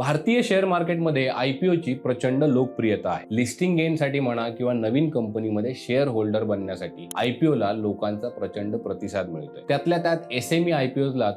भारतीय शेअर मार्केटमध्ये आयपीओची प्रचंड लोकप्रियता आहे. लिस्टिंग गेनसाठी म्हणा किंवा नवीन कंपनीमध्ये शेअर होल्डर बनण्यासाठी आयपीओ ला लोकांचा प्रचंड प्रतिसाद मिळतोय. त्यातल्या त्यात एस एम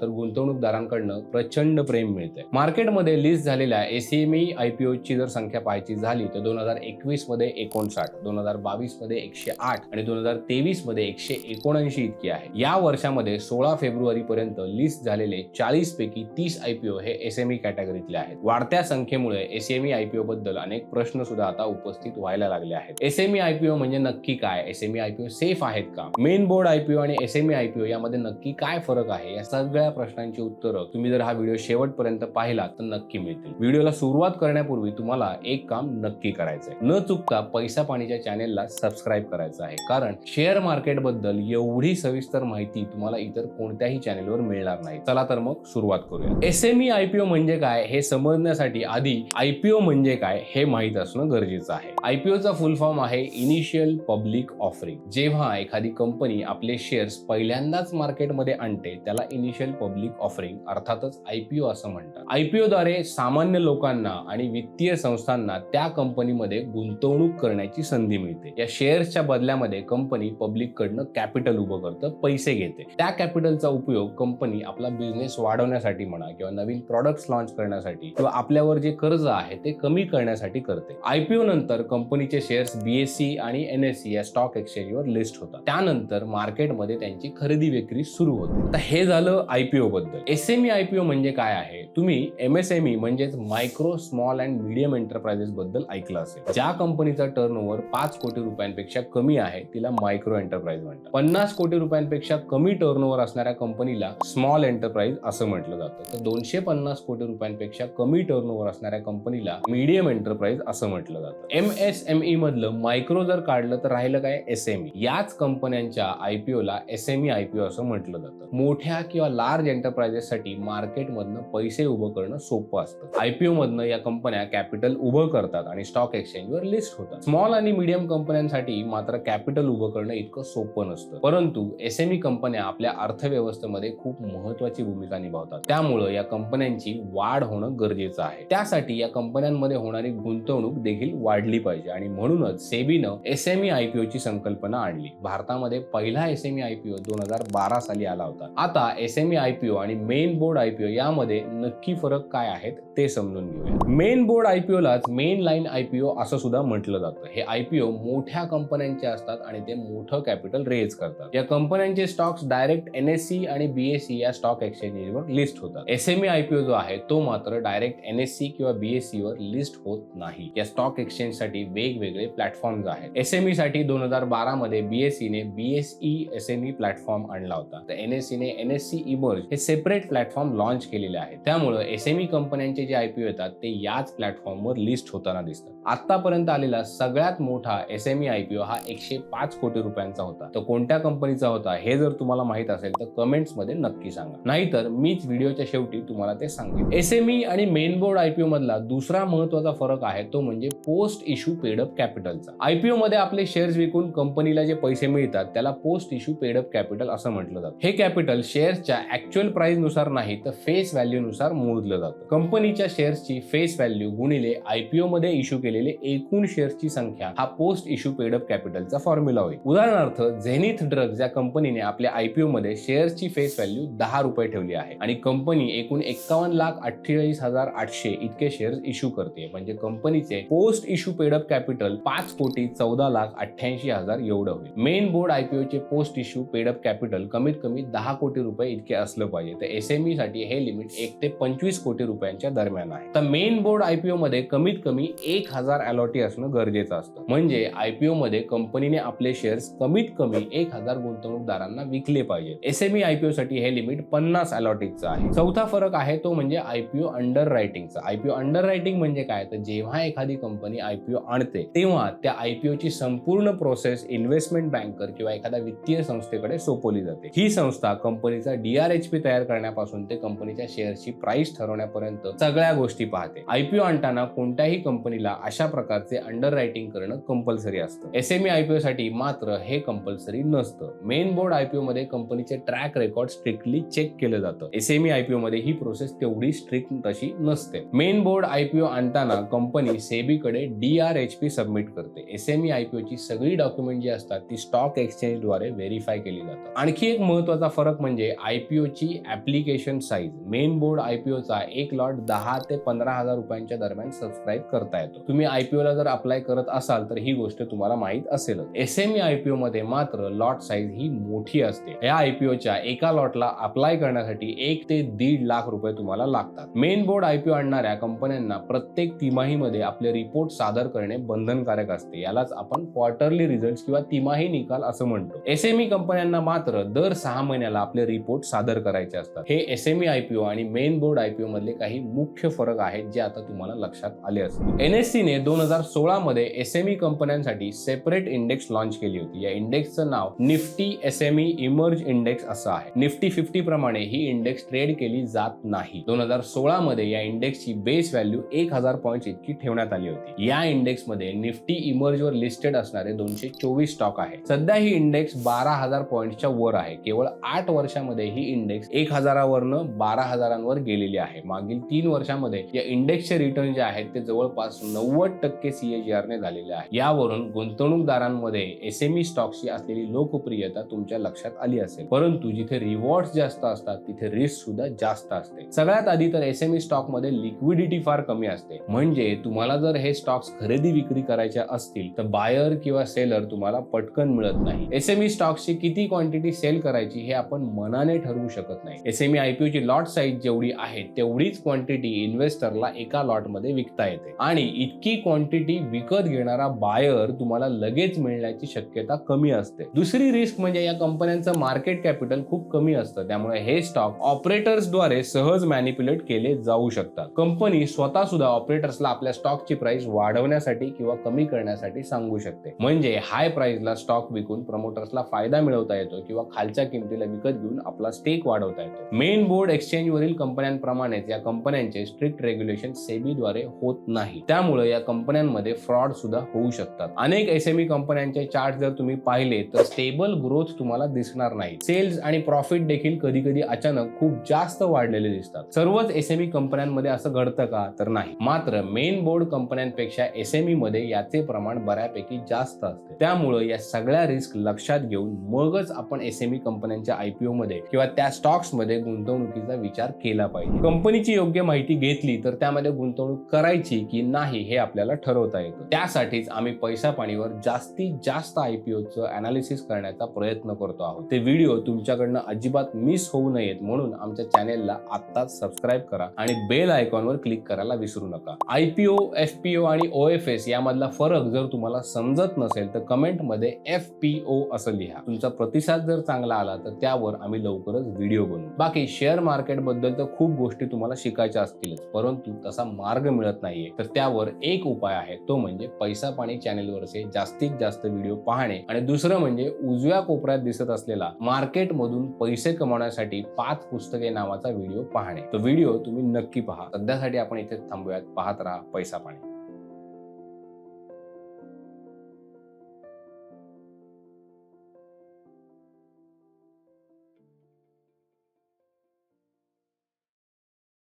तर गुंतवणूकदारांकडनं प्रचंड प्रेम मिळतंय. मार्केटमध्ये लिस्ट झालेल्या एसएमई आयपीओ ची जर संख्या पाहायची झाली तर दोन हजार एकवीसमध्ये एकोणसाठ दोन हजार बावीसमध्ये एकशे आठ आणि दोन हजार तेवीसमध्ये एकशे एकोणऐंशी इतकी आहे. या वर्षामध्ये सोळा फेब्रुवारी पर्यंत लिस्ट झालेले चाळीस पैकी तीस आयपीओ हे एसएमई कॅटेगरीतले आहेत. वाढत्या संख्येमुळे एस एम ई आयपीओ बद्दल अनेक प्रश्न सुद्धा आता उपस्थित व्हायला लागले आहेत. एसएमई आयपीओ म्हणजे नक्की काय? एसएमई आयपीओ सेफ आहेत का? मेन बोर्ड आयपीओ आणि एसएमई आयपीओ यामध्ये नक्की काय फरक आहे? या सगळ्या प्रश्नांची उत्तरं तुम्ही जर हा व्हिडिओ शेवटपर्यंत पाहिला तर नक्की मिळतील. व्हिडिओला सुरुवात करण्यापूर्वी तुम्हाला एक काम नक्की करायचंय. न चुकता पैसा पाणीच्या चॅनेलला सबस्क्राईब करायचं आहे. कारण शेअर मार्केटबद्दल एवढी सविस्तर माहिती तुम्हाला इतर कोणत्याही चॅनेलवर मिळणार नाही. चला तर मग सुरुवात करूया. एस एम ई आयपीओ म्हणजे काय? हे समज समजण्यासाठी आधी आयपीओ म्हणजे काय हे माहीत असणं गरजेचं आहे. आयपीओचा फुल फॉर्म आहे इनिशियल पब्लिक ऑफरिंग जेव्हा एखादी कंपनी आपले शेअर्स पहिल्यांदाच मार्केटमध्ये आणते त्याला इनिशियल पब्लिक ऑफरिंग अर्थातच आयपीओ असं म्हणतात. आयपीओ द्वारे सामान्य लोकांना आणि वित्तीय संस्थांना त्या कंपनीमध्ये गुंतवणूक करण्याची संधी मिळते. या शेअर्सच्या बदल्यामध्ये कंपनी पब्लिक कडनं कॅपिटल उभं करतं पैसे घेते. त्या कॅपिटलचा उपयोग कंपनी आपला बिझनेस वाढवण्यासाठी म्हणा किंवा नवीन प्रॉडक्ट्स लॉन्च करण्यासाठी किंवा आपल्यावर जे कर्ज आहे ते कमी करण्यासाठी करते. आयपीओ नंतर कंपनीचे शेअर्स बीएससी आणि एनएससी या स्टॉक एक्सचेंजवर लिस्ट होतात. त्यानंतर मार्केटमध्ये त्यांची खरेदी विक्री सुरू होते. आता हे झालं आयपीओ बद्दल. एसएमई आयपीओ म्हणजे काय आहे? तुम्ही एम एस एम ई म्हणजेच micro small and medium enterprises बद्दल ऐकलं असेल. ज्या कंपनीचा टर्नओव्हर पाच कोटी रुपयांपेक्षा कमी आहे तिला मायक्रो एंटरप्राइज म्हणतात. पन्नास कोटी रुपयांपेक्षा कमी टर्नओव्हर असणाऱ्या कंपनीला स्मॉल एंटरप्राइज असं म्हटलं जातं. तर दोनशे पन्नास कोटी रुपयांपेक्षा कमी टर्नओव्हर असणाऱ्या कंपनीला मीडियम एंटरप्राइज असं म्हटलं जातं. एम एस एम ई मधलं मायक्रो जर काढलं तर राहिलं काय? एस एम ई याच कंपन्यांच्या आयपीओ ला एस एम ई आयपीओ असं म्हटलं जातं. मोठ्या किंवा लार्ज एंटरप्राइजेस साठी मार्केटमधनं पैसे उभं करणं सोपं असतं. आयपीओ मधनं या कंपन्या कॅपिटल उभं करतात आणि स्टॉक एक्सचेंजवर लिस्ट होतात. स्मॉल आणि मिडियम कंपन्यांसाठी मात्र कॅपिटल उभं करणं इतकं सोपं नसतं. परंतु एसएमई कंपन्या आपल्या अर्थव्यवस्थेमध्ये खूप महत्वाची भूमिका निभावतात. त्यामुळं या कंपन्यांची वाढ होणं गरजेचं आहे. त्यासाठी या कंपन्यांमध्ये होणारी गुंतवणूक देखील वाढली पाहिजे आणि म्हणूनच सेबीनं एसएमई आयपीओ ची संकल्पना आणली. भारतामध्ये पहिला एसएमई आयपीओ दोन हजार बारा साली आला होता. आता एसएमई आयपीओ आणि मेन बोर्ड आयपीओ यामध्ये नक्की फरक काय आहेत ते समजून घेऊया. मेन बोर्ड आयपीओलाच मेन लाईन आयपीओ असं सुद्धा म्हटलं जातं. हे आयपीओ मोठ्या कंपन्यांचे असतात आणि ते मोठं कॅपिटल रेज करतात. या कंपन्यांचे स्टॉक्स डायरेक्ट एनएससी आणि बीएससी या स्टॉक एक्सचेंजवर लिस्ट होतात. एसएमई आयपीओ जो आहे तो मात्र डायरेक्ट एनएससी किंवा बीएससी वर लिस्ट होत नाही. या स्टॉक एक्सचेंजसाठी वेगवेगळे प्लॅटफॉर्म्स आहेत. एसएमई साठी दोन हजार बारा मध्ये बीएससी ने बीएसई एसएमई प्लॅटफॉर्म आणला होता. तर एनएससी ने एनएससी इमर्ज हे सेपरेट प्लॅटफॉर्म लॉन्च केलेले आहेत. त्यामुळे एसएमई कंपन्यांचे जे आयपीओ येतात ते याच प्लॅटफॉर्मवर लिस्ट होताना दिसतात. आतापर्यंत आलेला सगळ्यात मोठा एसएमई आयपीओ हा एकशे पाच कोटी रुपयांचा होता. तर कोणत्या कंपनीचा होता हे जर तुम्हाला माहीत असेल तर कमेंट्समध्ये नक्की सांगा. नाहीतर मीच व्हिडिओच्या शेवटी तुम्हाला ते सांगेन. ई आणि मेन बोर्ड आयपीओ मधला दुसरा महत्त्वाचा फरक आहे तो म्हणजे पोस्ट इश्यू पेडअप कॅपिटलचा आयपीओ मध्ये आपले शेअर्स विकून कंपनीला जे पैसे मिळतात त्याला पोस्ट इश्यू पेडअप कॅपिटल असं म्हटलं जातं. हे कॅपिटल शेअर्सच्या ऍक्च्युअल प्राइसनुसार नाही तर फेस व्हॅल्यू नुसार मोजलं जातं. कंपनीच्या शेअर्सची फेस व्हॅल्यू गुणिले आयपीओ मध्ये इश्यू केलेले एकूण शेअर्सची संख्या हा पोस्ट इश्यू पेडअप कॅपिटलचा फॉर्म्युला होईल. उदाहरणार्थ झेनिथ ड्रग्ज या कंपनीने आपल्या आयपीओ मध्ये शेअर्सची फेस व्हॅल्यू दहा रुपये ठेवली आहे आणि कंपनी एकूण एक्कावन्न लाख अठ्ठेचाळीस हजार आठशे इतके शेअर्स इश्यू करते. म्हणजे कंपनीचे पोस्ट इश्यू पेडअप कॅपिटल पाच कोटी चौदा लाख अठ्ठ्याऐंशी हजार एवढं होईल. मेन बोर्ड आयपीओ चे post issue paid up capital कमीत कमी दहा कोटी रुपये इतके असलं पाहिजे. तर एसएमई साठी हे लिमिट एक ते पंचवीस कोटी रुपयांच्या दरम्यान आहे. तर मेन बोर्ड आयपीओ मध्ये कमीत कमी एक हजार अलॉटी असणं गरजेचं असतं. म्हणजे आयपीओ मध्ये कंपनीने आपले शेअर्स कमीत कमी एक हजार गुंतवणूकदारांना विकले पाहिजेत. एसएमई आयपीओ साठी हे लिमिट पन्नास अलॉटीचं आहे. चौथा फरक आहे तो म्हणजे आयपीओ अंडर रायटिंगचा आयपीओ अंडर रायटिंग म्हणजे काय? तर जेव्हा एखादी कंपनी आयपीओ आणते तेव्हा त्या आयपीओ ची संपूर्ण प्रोसेस इन्व्हेस्टमेंट बँकर किंवा एखाद्या वित्तीय संस्थेकडे सोपवली जाते. ही संस्था कंपनीचा डीआरएचपी तयार करण्यापासून ते कंपनीच्या शेअर्सची प्राइस ठरवण्यापर्यंत सगळ्या गोष्टी पाहते. आयपीओ आणताना कोणत्याही कंपनीला अशा प्रकारचे अंडर रायटिंग करणं कंपल्सरी असतं. एसएमई आयपीओ साठी मात्र हे कंपल्सरी नसतं. मेन बोर्ड आयपीओ मध्ये कंपनीचे ट्रॅक रेकॉर्ड स्ट्रिक्टली चेक केलं जातं. एसएमई आयपीओ मध्ये ही प्रोसेस तेवढी स्ट्रिक्ट तशी नसते. मेन बोर्ड आयपीओ आणताना company सेबीकडे D R H P submit करते. एसएमई आयपीओची आयपीओ ची सगळी डॉक्युमेंट जी असतात ती स्टॉक एक्सचेंजद्वारे व्हेरीफाय केली जातात. आणखी एक महत्त्वाचा फरक म्हणजे आयपीओ ची ऍप्लिकेशन साईज मेन बोर्ड आयपीओचा एक लॉट दहा ते पंधरा हजार रुपयांच्या दरम्यान सबस्क्राईब करता येतो. तुम्ही आयपीओला जर अप्लाय करत असाल तर ही गोष्ट तुम्हाला माहीत असेलच. एस एम ई आयपीओ मध्ये मात्र लॉट साईज ही मोठी असते. या आयपीओच्या एका लॉटला अप्लाय करण्यासाठी एक ते दीड लाख रुपये तुम्हाला लागतात. मेन बोर्ड आयपीओ आणणाऱ्या कंपन्यांना प्रत्येक तिमाहीमध्ये आपले रिपोर्ट सादर करणे बंधनकारक असते. यालाच आपण क्वार्टरली रिझल्ट किंवा तिमाही निकाल असं म्हणतो. एसएमई कंपन्यांना मात्र दर सहा महिन्याला आपले रिपोर्ट सादर करायचे असतात. हे एसएमई आयपीओ आणि मेन बोर्ड आयपीओ मधले काही मुख्य फरक आहेत जे आता तुम्हाला लक्षात आले असतील. एनएससीने दोन हजार सोळा मध्ये एसएमई कंपन्यांसाठी सेपरेट इंडेक्स लॉन्च केली होती. या इंडेक्सचं नाव निफ्टी एसएमई इमर्ज इंडेक्स असं आहे. निफ्टी फिफ्टी प्रमाणे ही इंडेक्स ट्रेड केली जात नाही. दोन हजार सोळा मध्ये या इंडेक्सची बेस व्हॅल्यू एक हजार पॉईंट इतकी ठेवण्यात आली होती. या इंडेक्समध्ये निफ्टी इमर्ज वर लिस्टेड असणारे दोनशे चोवीस स्टॉक आहे सध्या ही इंडेक्स बारा हजार पॉईंटच्या वर आहे. केवळ आठ वर्षामध्ये ही इंडेक्स एक हजारावरनं बारा हजारांवर गेलेली आहे. मागील तीन वर्षामध्ये या इंडेक्सचे रिटर्न जे आहेत ते जवळपास नव्वद टक्के सीएजीआर ने झालेले आहे. यावरून गुंतवणूकदारांमध्ये एसएमई स्टॉक्सची असलेली लोकप्रियता तुमच्या लक्षात आली असेल. परंतु जिथे रिवॉर्ड जास्त असतात तिथे रिस्क सुद्धा जास्त असते. सगळ्यात आधी तर एसएमई स्टॉकमध्ये लिक्विडिटी फार कमी असते. म्हणजे तुम्हाला जर हे स्टॉक्स खरेदी विक्री करायच्या असतील तर बायर किंवा सेलर तुम्हाला पटकन मिळत नाही. एसएमई स्टॉक्सची किती क्वांटिटी सेल करायची हे आपण मनाने ठरवू शकत नाही. एसएमई आयपीओ ची लॉट साईज जेवढी आहे तेवढीच क्वांटिटी इन्व्हेस्टरला एका लॉटमध्ये विकता येते. आणि इतकी क्वांटिटी विकत घेणारा बायर तुम्हाला लगेच मिळण्याची शक्यता कमी असते. दुसरी रिस्क म्हणजे या कंपन्यांचं मार्केट कॅपिटल खूप कमी असतं. त्यामुळे हे स्टॉक ऑपरेटर्सद्वारे सहज मॅनिप्युलेट केले जाऊ शकतात. कंपनी स्वतः सुद्धा ऑपरेटर्सला आपल्या स्टॉकची प्राइस वाढवण्यासाठी किंवा कमी करण्यासाठी सांगू शकते. म्हणजे हाय प्राइसला स्टॉक विकून प्रमोटर्सला फायदा मिळवता येतो किंवा खालच्या किमतीला विकत घेऊन आपला स्टेक वाढवता येतो. मेन बोर्ड एक्सचेंज वरील कंपन्यांप्रमाणेच या कंपन्यांचे स्ट्रिक्ट रेग्युलेशन सेबीद्वारे होत नाही. त्यामुळे या कंपन्यांमध्ये फ्रॉड सुद्धा होऊ शकतात. अनेक एसएमई कंपन्यांचे चार्ट जर तुम्ही पाहिले तर स्टेबल ग्रोथ तुम्हाला दिसणार नाही. सेल्स आणि प्रॉफिट देखील कधी कधी अचानक खूप जास्त वाढलेले दिसतात. सर्वच एसएमई कंपन्यांमध्ये असं घडतं का? तर नाही. मात्र मेन बोर्ड कंपन्यांपेक्षा एसएमई मध्ये याचे प्रमाण बऱ्यापैकी जास्त असते. त्यामुळे या सगळ्या रिस्क लक्षात घेऊन मगच आपण एसएमई कंपन्यांच्या आयपीओ मध्ये किंवा त्या स्टॉक्समध्ये गुंतवणुकीचा विचार केला पाहिजे. कंपनीची योग्य माहिती घेतली तर त्यामध्ये गुंतवणूक करायची की नाही हे आपल्याला ठरवता येतं. त्यासाठीच आम्ही पैसा पाणीवर जास्तीत जास्त आयपीओचं अनालिसिस करण्याचा प्रयत्न करतो आहोत. ते व्हिडिओ तुमच्याकडनं अजिबात मिस होऊ नयेत म्हणून आमच्या चॅनेलला आत्ताच सबस्क्राईब करा आणि बेल आयकॉनवर क्लिक करायला विसरू नका. आयपीओ ओ आणि ओ एफ एस यामधला फरक जर तुम्हाला समजत नसेल तर कमेंटमध्ये एफ पी ओ असं लिहा. तुमचा प्रतिसाद जर चांगला आला तर त्यावर आम्ही लवकरच व्हिडिओ बनवू. बाकी शेअर मार्केटबद्दल तर खूप गोष्टी तुम्हाला शिकायच्या असतीलच. परंतु तसा मार्ग मिळत नाहीये. तर त्यावर एक उपाय आहे. तो म्हणजे पैसा पाणी चॅनेलवरचे जास्तीत जास्त व्हिडिओ पाहणे. आणि दुसरं म्हणजे उजव्या कोपऱ्यात दिसत असलेला मार्केटमधून पैसे कमवण्यासाठी पाच पुस्तके नावाचा व्हिडिओ पाहणे. तो व्हिडिओ तुम्ही नक्की पहा. सध्यासाठी आपण इथे थांबूयात. पाहत राहा पैसा पाणी.